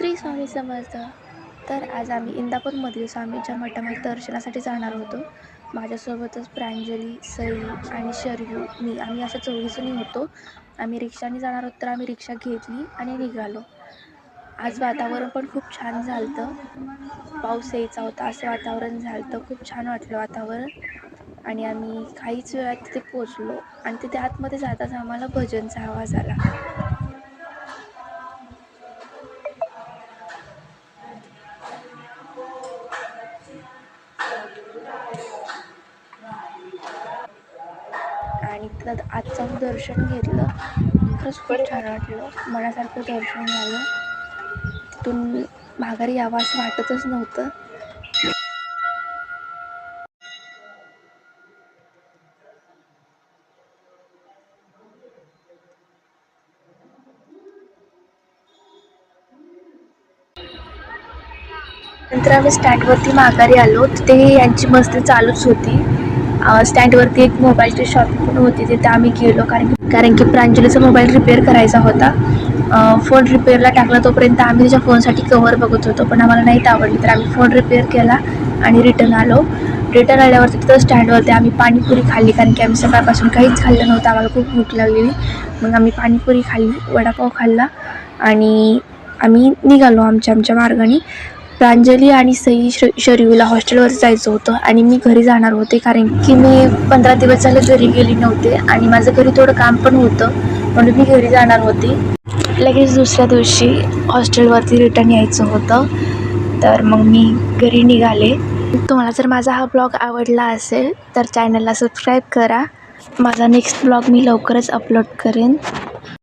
श्री स्वामी समर्थ. तर आज आम्ही इंदापूरमधील स्वामीच्या मठामध्ये दर्शनासाठी जाणार होतो. माझ्यासोबतच प्रांजली सई आणि शर्यू मी. आम्ही अशा चौघीजणी होतो. आम्ही रिक्षाने जाणार होतो तर आम्ही रिक्षा घेतली आणि निघालो. आज वातावरण पण खूप छान झालं पाऊस यायचा होता असं वातावरण झालं खूप छान वाटलं वातावरण. आणि आम्ही काहीच वेळात तिथे पोचलो आणि तिथे आतमध्ये जाताच आम्हाला भजनचा आवाज आला. आणि त्यात आज जाऊन दर्शन घेतलं. खरंच खूप छान वाटलं. मनासारखं दर्शन झालं. तिथून माघारी यावं असं वाटतच नव्हतं. नंतर आम्ही स्टँडवरती माघारी आलो. तिथे यांची मस्ती चालूच होती. स्टँडवरती एक मोबाईलची शॉप पण होती तिथे आम्ही गेलो. कारण की कारण की प्रांजलीचा मोबाईल रिपेअर करायचा होता. फोन रिपेअरला टाकला तोपर्यंत आम्ही त्याच्या फोनसाठी कवर बघत होतो पण आम्हाला नाहीत आवडली. तर आम्ही फोन रिपेअर केला आणि रिटर्न आलो. रिटर्न आल्यावरती तिथं स्टँडवरती आम्ही पाणीपुरी खाल्ली कारण की आम्ही सकाळपासून काहीच खाल्लं नव्हतं. आम्हाला खूप भूक लागलेली. मग आम्ही पाणीपुरी खाल्ली वडापाव खाल्ला आणि आम्ही निघालो आमच्या आमच्या मार्गाने. प्रांजली आणि सई श हॉस्टेलवर जायचं होतं आणि मी घरी जाणार होते कारण की मी पंधरा दिवस झाले घरी गेली नव्हते आणि माझं घरी थोडं काम पण होतं म्हणून मी घरी जाणार होते. लगेच दुसऱ्या दिवशी हॉस्टेलवरती रिटर्न यायचं होतं. तर मग मी घरी निघाले. तुम्हाला जर माझा हा ब्लॉग आवडला असेल तर चॅनलला सबस्क्राईब करा. माझा नेक्स्ट ब्लॉग मी लवकरच अपलोड करेन.